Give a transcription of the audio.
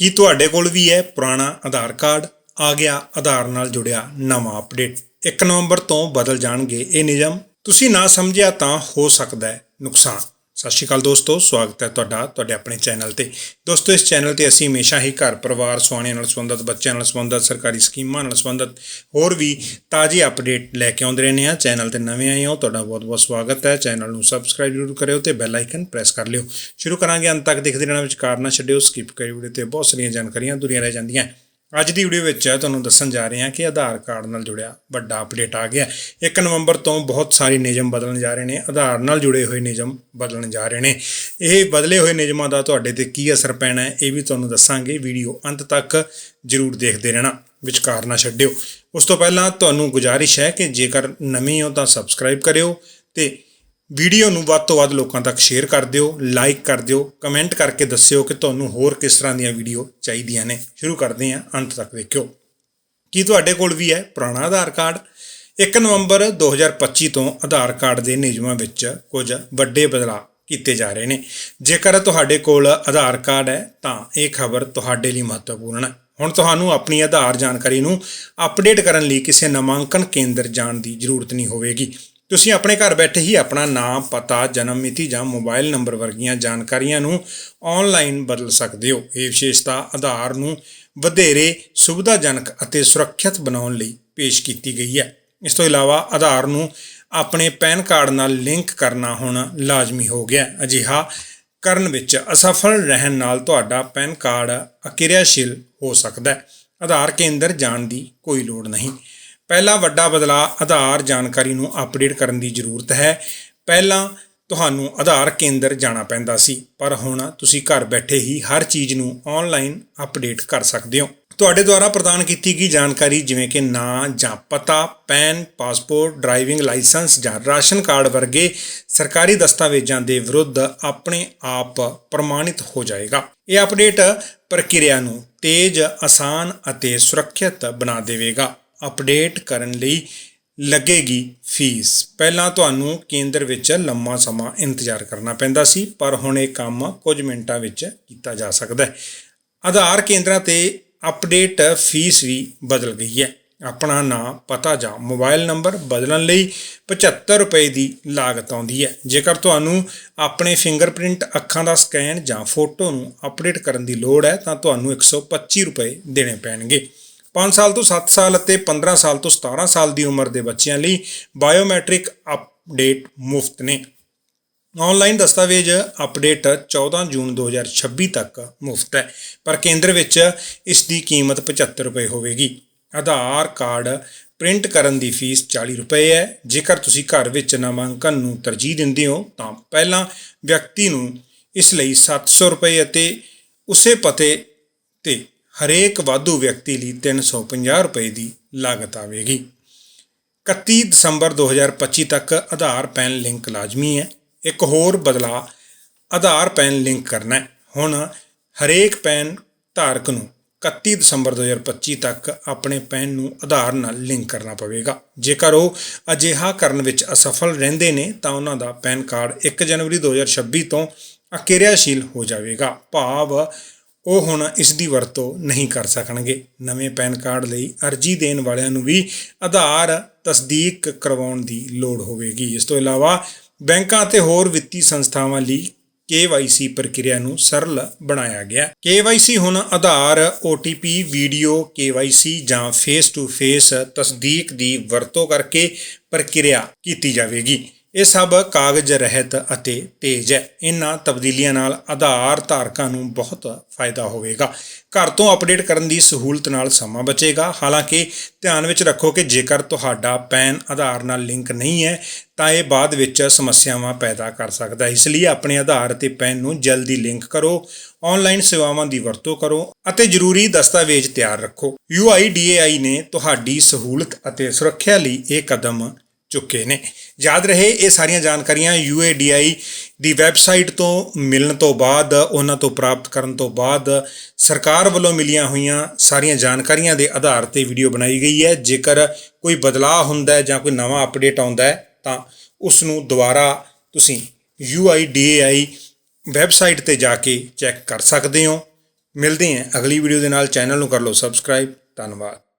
ਕੀ ਤੁਹਾਡੇ ਕੋਲ ਵੀ ਹੈ ਪੁਰਾਣਾ ਆਧਾਰ ਕਾਰਡ ਆ ਗਿਆ? ਆਧਾਰ ਨਾਲ ਜੁੜਿਆ ਨਵਾਂ ਅਪਡੇਟ। 1 ਨਵੰਬਰ ਤੋਂ ਬਦਲ ਜਾਣਗੇ ਇਹ ਨਿਯਮ। ਤੁਸੀਂ ਨਾ ਸਮਝਿਆ ਤਾਂ ਹੋ ਸਕਦਾ ਹੈ ਨੁਕਸਾਨ। ਸਤਿ ਸ਼੍ਰੀ ਅਕਾਲ ਦੋਸਤੋ, ਸਵਾਗਤ ਹੈ ਤੁਹਾਡਾ, ਤੁਹਾਡੇ ਆਪਣੇ ਚੈਨਲ ਤੇ। ਦੋਸਤੋ, ਇਸ ਚੈਨਲ ਤੇ ਅਸੀਂ ਹਮੇਸ਼ਾ ਹੀ ਘਰ ਪਰਿਵਾਰ ਸੁਆਣਿਆਂ ਨਾਲ ਸੰਬੰਧਿਤ, ਬੱਚਿਆਂ ਨਾਲ ਸੰਬੰਧਿਤ, ਸਰਕਾਰੀ ਸਕੀਮਾਂ ਨਾਲ ਸੰਬੰਧਿਤ ਹੋਰ ਵੀ ਤਾਜ਼ੀ ਅਪਡੇਟ ਲੈ ਕੇ ਆਉਂਦੇ ਰਹਿੰਦੇ ਹਾਂ। ਚੈਨਲ ਤੇ ਨਵੇਂ ਆਏ ਹੋ, ਤੁਹਾਡਾ ਬਹੁਤ-ਬਹੁਤ ਸਵਾਗਤ ਹੈ। ਚੈਨਲ ਨੂੰ ਸਬਸਕ੍ਰਾਈਬ ਜ਼ਰੂਰ ਕਰਿਓ ਤੇ ਬੈਲ ਆਈਕਨ ਪ੍ਰੈਸ ਕਰ ਲਿਓ। ਸ਼ੁਰੂ ਕਰਾਂਗੇ, ਅੰਤ ਤੱਕ ਦੇਖਦੇ ਰਹਿਣਾ ਵਿਚਕਾਰ ਨਾ ਛੱਡਿਓ, ਸਕਿਪ ਕਰੀ ਵੀਡੀਓ ਤੇ ਬਹੁਤ ਸਾਰੀਆਂ ਜਾਣਕਾਰੀਆਂ ਦੁਨੀਆ ਰਹਿ ਜਾਂਦੀਆਂ। ਅੱਜ ਦੀ ਵੀਡੀਓ ਵਿੱਚ ਤੁਹਾਨੂੰ ਦੱਸਣ ਜਾ ਰਹੇ ਹਾਂ ਕਿ ਆਧਾਰ ਕਾਰਡ ਨਾਲ ਜੁੜਿਆ ਵੱਡਾ ਅਪਡੇਟ ਆ ਗਿਆ। 1 ਨਵੰਬਰ ਤੋਂ ਬਹੁਤ ਸਾਰੇ ਨਿਯਮ ਬਦਲਣ ਜਾ ਰਹੇ ਨੇ, ਆਧਾਰ ਨਾਲ ਜੁੜੇ ਹੋਏ ਨਿਯਮ ਬਦਲਣ ਜਾ ਰਹੇ ਨੇ। ਇਹ ਬਦਲੇ ਹੋਏ ਨਿਯਮਾਂ ਦਾ ਤੁਹਾਡੇ ਤੇ ਕੀ ਅਸਰ ਪੈਣਾ ਹੈ, ਇਹ ਵੀ ਤੁਹਾਨੂੰ ਦੱਸਾਂਗੇ। ਵੀਡੀਓ ਅੰਤ ਤੱਕ ਜਰੂਰ ਦੇਖਦੇ ਰਹਿਣਾ, ਵਿਚਕਾਰ ਨਾ ਛੱਡਿਓ। ਉਸ ਤੋਂ ਪਹਿਲਾਂ ਤੁਹਾਨੂੰ ਗੁਜ਼ਾਰਿਸ਼ ਹੈ ਕਿ ਜੇਕਰ ਨਵੇਂ ਹੋ ਤਾਂ ਸਬਸਕ੍ਰਾਈਬ ਕਰਿਓ ਤੇ ਵੀਡੀਓ ਨੂੰ ਵੱਧ ਤੋਂ ਵੱਧ ਲੋਕਾਂ ਤੱਕ ਸ਼ੇਅਰ ਕਰ ਦਿਓ ਲਾਈਕ ਕਰ ਦਿਓ ਕਮੈਂਟ ਕਰਕੇ ਦੱਸਿਓ ਕਿ ਤੁਹਾਨੂੰ ਹੋਰ ਕਿਸ ਤਰ੍ਹਾਂ ਦੀਆਂ ਵੀਡੀਓ ਚਾਹੀਦੀਆਂ ਨੇ। ਸ਼ੁਰੂ ਕਰਦੇ ਹਾਂ, ਅੰਤ ਤੱਕ ਦੇਖਿਓ। ਕੀ ਤੁਹਾਡੇ ਕੋਲ ਵੀ ਹੈ ਪੁਰਾਣਾ ਆਧਾਰ ਕਾਰਡ? 1 ਨਵੰਬਰ 2025 ਤੋਂ ਆਧਾਰ ਕਾਰਡ ਦੇ ਨਿਯਮਾਂ ਵਿੱਚ ਕੁਝ ਵੱਡੇ ਬਦਲਾਅ ਕੀਤੇ ਜਾ ਰਹੇ ਨੇ। ਜੇਕਰ ਤੁਹਾਡੇ ਕੋਲ ਆਧਾਰ ਕਾਰਡ ਹੈ, ਤਾਂ ਇਹ ਖਬਰ ਤੁਹਾਡੇ ਲਈ ਮਹੱਤਵਪੂਰਨ ਹੈ। ਹੁਣ ਤੁਹਾਨੂੰ ਆਪਣੀ ਆਧਾਰ ਜਾਣਕਾਰੀ ਨੂੰ ਅਪਡੇਟ ਕਰਨ ਲਈ ਕਿਸੇ ਨਾਮਾਂਕਨ ਕੇਂਦਰ ਜਾਣ ਦੀ ਜ਼ਰੂਰਤ ਨਹੀਂ ਹੋਵੇਗੀ। ਤੁਸੀਂ ਆਪਣੇ ਘਰ ਬੈਠੇ ਹੀ ਆਪਣਾ ਨਾਮ, ਪਤਾ, ਜਨਮ ਮਿਤੀ ਜਾਂ ਮੋਬਾਈਲ ਨੰਬਰ ਵਰਗੀਆਂ ਜਾਣਕਾਰੀਆਂ ਨੂੰ ਆਨਲਾਈਨ ਬਦਲ ਸਕਦੇ ਹੋ। ਇਹ ਵਿਸ਼ੇਸ਼ਤਾ ਆਧਾਰ ਨੂੰ ਵਧੇਰੇ ਸੁਵਿਧਾਜਨਕ ਅਤੇ ਸੁਰੱਖਿਅਤ ਬਣਾਉਣ ਲਈ ਪੇਸ਼ ਕੀਤੀ ਗਈ ਹੈ। ਇਸ ਤੋਂ ਇਲਾਵਾ ਆਧਾਰ ਨੂੰ ਆਪਣੇ ਪੈਨ ਕਾਰਡ ਨਾਲ ਲਿੰਕ ਕਰਨਾ ਹੁਣ ਲਾਜ਼ਮੀ ਹੋ ਗਿਆ ਹੈ। ਅਜਿਹਾ ਕਰਨ ਵਿੱਚ ਅਸਫਲ ਰਹਿਣ ਨਾਲ ਤੁਹਾਡਾ ਪੈਨ ਕਾਰਡ ਅਕਿਰਿਆਸ਼ੀਲ ਹੋ ਸਕਦਾ ਹੈ। ਆਧਾਰ ਕੇਂਦਰ ਜਾਣ ਦੀ ਕੋਈ ਲੋੜ ਨਹੀਂ। ਪਹਿਲਾ ਵੱਡਾ ਬਦਲਾਅ ਆਧਾਰ ਜਾਣਕਾਰੀ ਨੂੰ ਅਪਡੇਟ ਕਰਨ ਦੀ ਜ਼ਰੂਰਤ ਹੈ। ਪਹਿਲਾਂ ਤੁਹਾਨੂੰ ਆਧਾਰ ਕੇਂਦਰ ਜਾਣਾ ਪੈਂਦਾ ਸੀ, ਪਰ ਹੁਣ ਤੁਸੀਂ ਘਰ ਬੈਠੇ ਹੀ ਹਰ ਚੀਜ਼ ਨੂੰ ਆਨਲਾਈਨ ਅਪਡੇਟ ਕਰ ਸਕਦੇ ਹੋ। ਤੁਹਾਡੇ ਦੁਆਰਾ ਪ੍ਰਦਾਨ ਕੀਤੀ ਗਈ ਜਾਣਕਾਰੀ ਜਿਵੇਂ ਕਿ ਨਾਂ ਜਾਂ ਪਤਾ, ਪੈਨ, ਪਾਸਪੋਰਟ, ਡਰਾਈਵਿੰਗ ਲਾਇਸੈਂਸ ਜਾਂ ਰਾਸ਼ਨ ਕਾਰਡ ਵਰਗੇ ਸਰਕਾਰੀ ਦਸਤਾਵੇਜ਼ਾਂ ਦੇ ਵਿਰੁੱਧ ਆਪਣੇ ਆਪ ਪ੍ਰਮਾਣਿਤ ਹੋ ਜਾਏਗਾ। ਇਹ ਅਪਡੇਟ ਪ੍ਰਕਿਰਿਆ ਨੂੰ ਤੇਜ਼, ਆਸਾਨ ਅਤੇ ਸੁਰੱਖਿਅਤ ਬਣਾ ਦੇਵੇਗਾ। ਅਪਡੇਟ ਕਰਨ ਲਈ ਲੱਗੇਗੀ ਫੀਸ। ਪਹਿਲਾਂ ਤੁਹਾਨੂੰ ਕੇਂਦਰ ਵਿੱਚ ਲੰਮਾ ਸਮਾਂ ਇੰਤਜ਼ਾਰ ਕਰਨਾ ਪੈਂਦਾ ਸੀ, ਪਰ ਹੁਣ ਇਹ ਕੰਮ ਕੁਝ ਮਿੰਟਾਂ ਵਿੱਚ ਕੀਤਾ ਜਾ ਸਕਦਾ ਹੈ। ਆਧਾਰ ਕੇਂਦਰਾਂ ਤੇ ਅਪਡੇਟ ਫੀਸ ਵੀ ਬਦਲ ਗਈ ਹੈ। ਆਪਣਾ ਨਾਂ, ਪਤਾ ਜਾਂ ਮੋਬਾਈਲ ਨੰਬਰ ਬਦਲਣ ਲਈ 75 ਰੁਪਏ ਦੀ ਲਾਗਤ ਆਉਂਦੀ ਹੈ। ਜੇਕਰ ਤੁਹਾਨੂੰ ਆਪਣੇ ਫਿੰਗਰਪ੍ਰਿੰਟ ਅੱਖਾਂ ਦਾ ਸਕੈਨ ਜਾਂ ਫੋਟੋ ਨੂੰ ਅਪਡੇਟ ਕਰਨ ਦੀ ਲੋੜ ਹੈ, ਤਾਂ ਤੁਹਾਨੂੰ 125 ਰੁਪਏ ਦੇਣੇ ਪੈਣਗੇ। 5 ਸਾਲ ਤੋਂ 7 ਸਾਲ ਅਤੇ 15 ਸਾਲ ਤੋਂ 17 ਸਾਲ ਦੀ ਉਮਰ ਦੇ ਬੱਚਿਆਂ ਲਈ ਬਾਇਓਮੈਟ੍ਰਿਕ ਅਪਡੇਟ ਮੁਫਤ ਨੇ। ਆਨਲਾਈਨ ਦਸਤਾਵੇਜ਼ ਅਪਡੇਟ 14 ਜੂਨ 2026 ਤੱਕ ਮੁਫਤ ਹੈ, ਪਰ ਕੇਂਦਰ ਵਿੱਚ ਇਸ ਦੀ ਕੀਮਤ 75 ਰੁਪਏ ਹੋਵੇਗੀ। ਆਧਾਰ ਕਾਰਡ ਪ੍ਰਿੰਟ ਕਰਨ ਦੀ ਫੀਸ 40 ਰੁਪਏ ਹੈ। ਜੇਕਰ ਤੁਸੀਂ ਘਰ ਵਿੱਚ ਨਾਮਾਂਕਨ ਨੂੰ ਤਰਜੀਹ ਦਿੰਦੇ ਹੋ, ਤਾਂ ਪਹਿਲਾਂ ਵਿਅਕਤੀ ਨੂੰ ਇਸ ਲਈ 700 ਰੁਪਏ ਅਤੇ ਉਸੇ ਪਤੇ ਤੇ ਹਰੇਕ ਵਾਧੂ ਵਿਅਕਤੀ ਲਈ 350 ਰੁਪਏ ਦੀ ਲਾਗਤ ਆਵੇਗੀ। 31 ਦਸੰਬਰ 2025 ਤੱਕ ਆਧਾਰ ਪੈਨ ਲਿੰਕ ਲਾਜ਼ਮੀ ਹੈ। ਇੱਕ ਹੋਰ ਬਦਲਾਅ, ਆਧਾਰ ਪੈਨ ਲਿੰਕ ਕਰਨਾ ਹੈ। ਹੁਣ ਹਰੇਕ ਪੈਨ ਧਾਰਕ ਨੂੰ 31 ਦਸੰਬਰ 2025 ਤੱਕ ਆਪਣੇ ਪੈਨ ਨੂੰ ਆਧਾਰ ਨਾਲ ਲਿੰਕ ਕਰਨਾ ਪਵੇਗਾ। ਜੇਕਰ ਉਹ ਅਜਿਹਾ ਕਰਨ ਵਿੱਚ ਅਸਫਲ ਰਹਿੰਦੇ ਨੇ, ਤਾਂ ਉਹਨਾਂ ਦਾ ਪੈਨ ਕਾਰਡ 1 ਜਨਵਰੀ 2026 ਤੋਂ ਅਕਿਰਿਆਸ਼ੀਲ ਹੋ ਜਾਵੇਗਾ। ਭਾਵ ਉਹ ਹੁਣ ਇਸ ਦੀ ਵਰਤੋਂ ਨਹੀਂ ਕਰ ਸਕਣਗੇ। ਨਵੇਂ ਪੈਨ ਕਾਰਡ ਲਈ ਅਰਜ਼ੀ ਦੇਣ ਵਾਲਿਆਂ ਨੂੰ ਵੀ ਆਧਾਰ ਤਸਦੀਕ ਕਰਵਾਉਣ ਦੀ ਲੋੜ ਹੋਵੇਗੀ। ਇਸ ਤੋਂ ਇਲਾਵਾ ਬੈਂਕਾਂ ਅਤੇ ਹੋਰ ਵਿੱਤੀ ਸੰਸਥਾਵਾਂ ਲਈ KYC ਪ੍ਰਕਿਰਿਆ ਨੂੰ ਸਰਲ ਬਣਾਇਆ ਗਿਆ। KYC ਹੁਣ ਆਧਾਰ OTP ਵੀਡੀਓ KYC ਜਾਂ ਫੇਸ ਟੂ ਫੇਸ ਤਸਦੀਕ ਦੀ ਵਰਤੋਂ ਕਰਕੇ ਪ੍ਰਕਿਰਿਆ ਕੀਤੀ ਜਾਵੇਗੀ। ਇਹ ਸਭ ਕਾਗਜ਼ ਰਹਿਤ ਅਤੇ ਤੇਜ਼ ਹੈ। ਇਹਨਾਂ ਤਬਦੀਲੀਆਂ ਨਾਲ ਆਧਾਰ ਧਾਰਕਾਂ ਨੂੰ ਬਹੁਤ ਫਾਇਦਾ ਹੋਵੇਗਾ। ਘਰ ਤੋਂ ਅਪਡੇਟ ਕਰਨ ਦੀ ਸਹੂਲਤ ਨਾਲ ਸਮਾਂ ਬਚੇਗਾ। ਹਾਲਾਂਕਿ, ਧਿਆਨ ਵਿੱਚ ਰੱਖੋ ਕਿ ਜੇਕਰ ਤੁਹਾਡਾ ਪੈਨ ਆਧਾਰ ਨਾਲ ਲਿੰਕ ਨਹੀਂ ਹੈ, ਤਾਂ ਇਹ ਬਾਅਦ ਵਿੱਚ ਸਮੱਸਿਆਵਾਂ ਪੈਦਾ ਕਰ ਸਕਦਾ ਹੈ। ਇਸ ਲਈ ਆਪਣੇ ਆਧਾਰ ਅਤੇ ਪੈਨ ਨੂੰ ਜਲਦੀ ਲਿੰਕ ਕਰੋ ਆਨਲਾਈਨ ਸੇਵਾਵਾਂ ਦੀ ਵਰਤੋਂ ਕਰੋ ਅਤੇ ਜ਼ਰੂਰੀ ਦਸਤਾਵੇਜ਼ ਤਿਆਰ ਰੱਖੋ। UIDAI ਨੇ ਤੁਹਾਡੀ ਸਹੂਲਤ ਅਤੇ ਸੁਰੱਖਿਆ ਲਈ ਇਹ ਕਦਮ ਚੁੱਕੇ ਨੇ। ਯਾਦ ਰਹੇ ਇਹ ਸਾਰੀਆਂ ਜਾਣਕਾਰੀਆਂ UADI ਦੀ ਵੈਬਸਾਈਟ ਤੋਂ ਮਿਲਣ ਤੋਂ ਬਾਅਦ, ਉਹਨਾਂ ਤੋਂ ਪ੍ਰਾਪਤ ਕਰਨ ਤੋਂ ਬਾਅਦ ਸਰਕਾਰ ਵੱਲੋਂ ਮਿਲੀਆਂ ਹੋਈਆਂ ਸਾਰੀਆਂ ਜਾਣਕਾਰੀਆਂ ਦੇ ਆਧਾਰ ਤੇ ਵੀਡੀਓ ਬਣਾਈ ਗਈ ਹੈ। ਜੇਕਰ ਕੋਈ ਬਦਲਾਅ ਹੁੰਦਾ ਹੈ ਜਾਂ ਕੋਈ ਨਵਾਂ ਅਪਡੇਟ ਆਉਂਦਾ ਹੈ, ਤਾਂ ਉਸ ਨੂੰ ਦੁਬਾਰਾ ਤੁਸੀਂ UIDAI ਵੈਬਸਾਈਟ ਤੇ ਜਾ ਕੇ ਚੈੱਕ ਕਰ ਸਕਦੇ ਹੋ। ਮਿਲਦੇ ਹਾਂ ਅਗਲੀ ਵੀਡੀਓ ਦੇ ਨਾਲ। ਚੈਨਲ ਨੂੰ ਕਰ ਲਓ ਸਬਸਕ੍ਰਾਈਬ। ਧੰਨਵਾਦ।